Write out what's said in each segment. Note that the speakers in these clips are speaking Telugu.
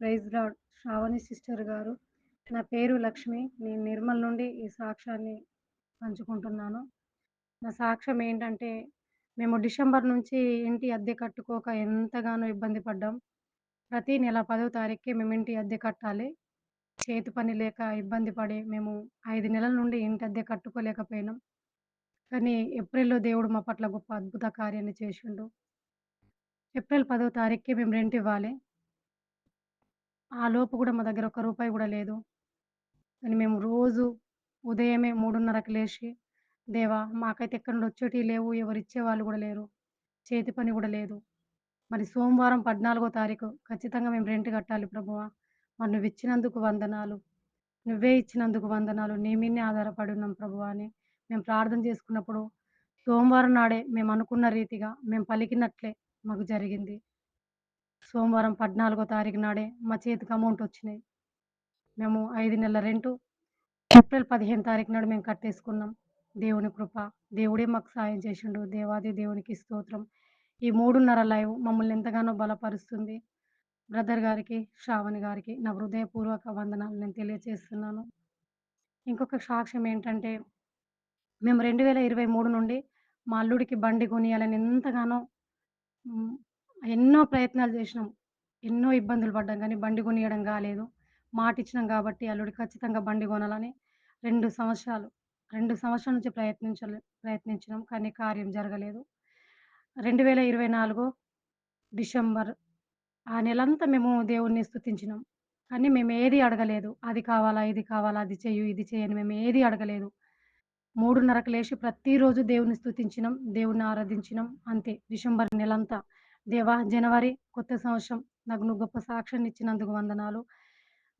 Praise lord. శ్రావణి సిస్టర్ గారు. నా పేరు లక్ష్మి. నేను నిర్మల్ నుండి ఈ సాక్ష్యాన్ని పంచుకుంటున్నాను. నా సాక్ష్యం ఏంటంటే, మేము డిసెంబర్ నుంచి ఇంటి అద్దె కట్టుకోక ఎంతగానో ఇబ్బంది పడ్డాం. ప్రతి నెల పదో తారీఖుకి మేము ఇంటి అద్దె కట్టాలి. చేతి పని లేక ఇబ్బంది పడి మేము ఐదు నెలల నుండి ఇంటి అద్దె కట్టుకోలేకపోయినాం. కానీ ఏప్రిల్‌లో దేవుడు మా పట్ల గొప్ప అద్భుత కార్యాన్ని చేసిండు. ఏప్రిల్ పదో తారీఖుకి మేము రెంట్ ఇవ్వాలి. ఆ లోపు కూడా మా దగ్గర ఒక్క రూపాయి కూడా లేదు. కానీ మేము రోజు ఉదయమే 3:30కి లేచి, దేవా! మాకైతే ఎక్కడి నుండి వచ్చేటివి లేవు. ఎవరు ఇచ్చేవాళ్ళు కూడా లేరు. చేతి పని కూడా లేదు. మరి సోమవారం 14వ తారీఖు ఖచ్చితంగా మేము రెంట్ కట్టాలి ప్రభువా! మరి నువ్వు ఇచ్చినందుకు వందనాలు. నువ్వే ఇచ్చినందుకు వందనాలు. నీ మీదనే ఆధారపడి ఉన్నాం ప్రభువా! అని మేము ప్రార్థన చేసుకున్నప్పుడు సోమవారం నాడే మేము అనుకున్న రీతిగా మేము పలికినట్లే మాకు జరిగింది. సోమవారం 14వ తారీఖు నాడే మా చేతికి అమౌంట్ వచ్చినాయి. మేము ఐదు నెలల రెంటు ఏప్రిల్ 15 తారీఖు నాడు మేము కట్టేసుకున్నాం. దేవుని కృప. దేవుడే మాకు సాయం చేసిండు. దేవాది దేవునికి స్తోత్రం. ఈ 3:30 లైవ్ మమ్మల్ని ఎంతగానో బలపరుస్తుంది. బ్రదర్ గారికి, శ్రావణి గారికి నా హృదయపూర్వక వందనాలు నేను తెలియజేస్తున్నాను. ఇంకొక సాక్ష్యం ఏంటంటే, మేము 2023 నుండి మా అల్లుడికి బండి కొనియాలని ఎంతగానో ఎన్నో ప్రయత్నాలు చేసినాం. ఎన్నో ఇబ్బందులు పడ్డాం కానీ బండి కొనియడం కాలేదు. మాటిచ్చినాం కాబట్టి అల్లుడు ఖచ్చితంగా బండి కొనాలని రెండు సంవత్సరాలు రెండు సంవత్సరాల నుంచి ప్రయత్నించలే ప్రయత్నించినాం. కానీ కార్యం జరగలేదు. 2024 డిసెంబర్ ఆ నెలంతా మేము దేవుణ్ణి స్థుతించినాం కానీ మేము ఏది అడగలేదు. అది కావాలా, ఇది కావాలా, అది చెయ్యు, ఇది చేయని మేము ఏది అడగలేదు. 3:30కి లేచి ప్రతిరోజు దేవుణ్ణి స్థుతించినాం దేవుణ్ణి ఆరాధించినాం. అంతే డిసెంబర్ నెలంతా. దేవా! జనవరి కొత్త సంవత్సరం నాకు నువ్వు గొప్ప సాక్ష్యాన్ని ఇచ్చినందుకు వందనాలు.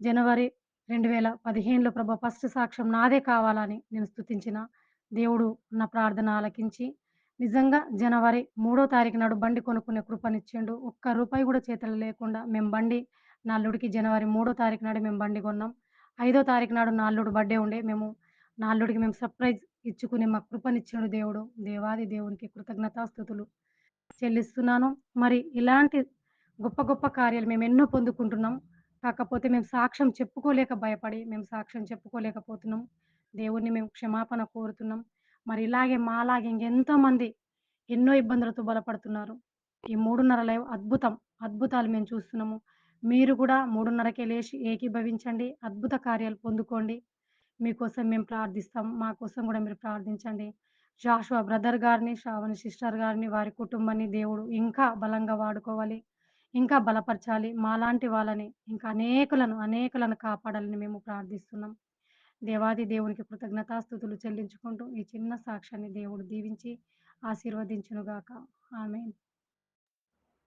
జనవరి 2015లో ప్రభా ఫస్ట్ సాక్ష్యం నాదే కావాలని నేను స్తుతించిన. దేవుడు నా ప్రార్థన ఆలకించి నిజంగా జనవరి మూడో తారీఖు నాడు బండి కొనుక్కునే కృపనిచ్చిండు. ఒక్క రూపాయి కూడా చేతులు లేకుండా మేము బండి నా అల్లుడికి జనవరి మూడో తారీఖు నాడు మేము బండి కొన్నాం. ఐదో తారీఖు నాడు నా అల్లుడు బర్త్‌డే ఉండే. మేము నా అల్లుడికి మేము సర్ప్రైజ్ ఇచ్చుకునే మా కృపనిచ్చాడు దేవుడు. దేవాది దేవునికి కృతజ్ఞతాస్తుతులు చెల్లిస్తున్నాను. మరి ఇలాంటి గొప్ప గొప్ప కార్యాలు మేము ఎన్నో పొందుకుంటున్నాం. కాకపోతే మేము సాక్ష్యం చెప్పుకోలేక భయపడి మేము సాక్ష్యం చెప్పుకోలేకపోతున్నాం. దేవుణ్ణి మేము క్షమాపణ కోరుతున్నాం. మరి ఇలాగే మాలాగే ఇంకెంతోమంది ఎన్నో ఇబ్బందులతో బలపడుతున్నారు. ఈ 3:30 లైవ్ అద్భుతం. అద్భుతాలు మేము చూస్తున్నాము. మీరు కూడా 3:30కే లేచి ఏకీభవించండి. అద్భుత కార్యాలు పొందుకోండి. మీకోసం మేము ప్రార్థిస్తాం. మా కోసం కూడా మీరు ప్రార్థించండి. జాషువా బ్రదర్ గారిని, శ్రావణి సిస్టర్ గారిని, వారి కుటుంబాన్ని దేవుడు ఇంకా బలంగా వాడుకోవాలి. ఇంకా బలపరచాలి. మాలాంటి వాళ్ళని ఇంకా అనేకులను, అనేకులను కాపాడాలని మేము ప్రార్థిస్తున్నాం. దేవాది దేవునికి కృతజ్ఞతాస్థుతులు చెల్లించుకుంటూ ఈ చిన్న సాక్ష్యాన్ని దేవుడు దీవించి ఆశీర్వదించునుగాక. ఆమె